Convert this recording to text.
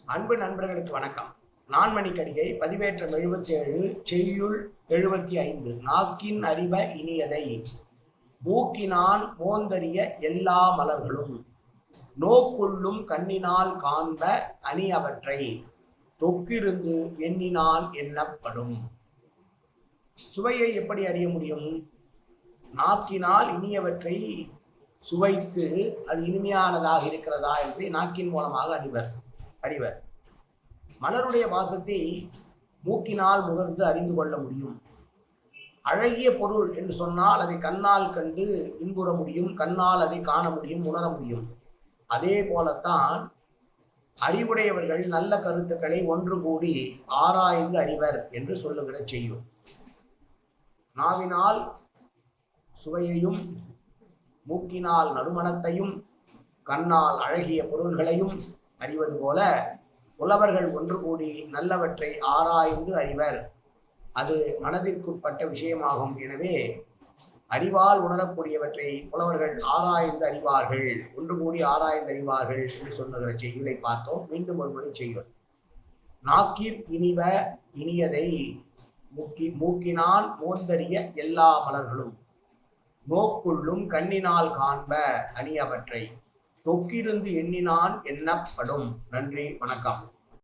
அன்பு நண்பர்களுக்கு வணக்கம். நான்மணி கடிகை பதிவேற்றம் எழுபத்தி ஏழு செய்யுள் எழுபத்தி ஐந்து நாக்கின் அறிவ இனியதை. மூக்கினான் மோந்தறிய எல்லா மலர்களும். நோக்குள்ளும் கண்ணினால் காண்ப அணி அவற்றை தொக்கிருந்து எண்ணினால் எண்ணப்படும். சுவையை எப்படி அறிய முடியும்? நாக்கினால் இனியவற்றை சுவைத்து அது இனிமையானதாக இருக்கிறதா என்று நாக்கின் மூலமாக அறிவர். அறிவர். மலருடைய வாசத்தை மூக்கினால் முகர்ந்து அறிந்து கொள்ள முடியும். அழகிய பொருள் என்று சொன்னால் அதை கண்ணால் கண்டு இன்புற முடியும் கண்ணால் அதை காண முடியும் உணர முடியும். அதே போலத்தான் அறிவுடையவர்கள் நல்ல கருத்துக்களை ஒன்று கூடி ஆராய்ந்து அறிவர் என்று சொல்லுகிற செய்யும். நாவினால் சுவையையும் மூக்கினால் நறுமணத்தையும் கண்ணால் அழகிய பொருள்களையும் அறிவது போல புலவர்கள் ஒன்று கூடி நல்லவற்றை ஆராய்ந்து அறிவர். அது மனதிற்குட்பட்ட விஷயமாகும். எனவே அறிவால் உணரக்கூடியவற்றை புலவர்கள் ஆராய்ந்து அறிவார்கள். ஒன்று கூடி ஆராய்ந்து அறிவார்கள் என்று சொல்லுகிற செய்யுளை பார்த்தோம். மீண்டும் ஒருமுறை செய்யுள். நாக்கிற் இனிவ இனியதை மூக்கி மூக்கினால் மோந்தறிய எல்லா மலர்களும் நோக்குள்ளும் கண்ணினால் காண்ப அணியவற்றை. தொக்கிருந்து எண்ணினான் எண்ணப்படும். நன்றி வணக்கம்.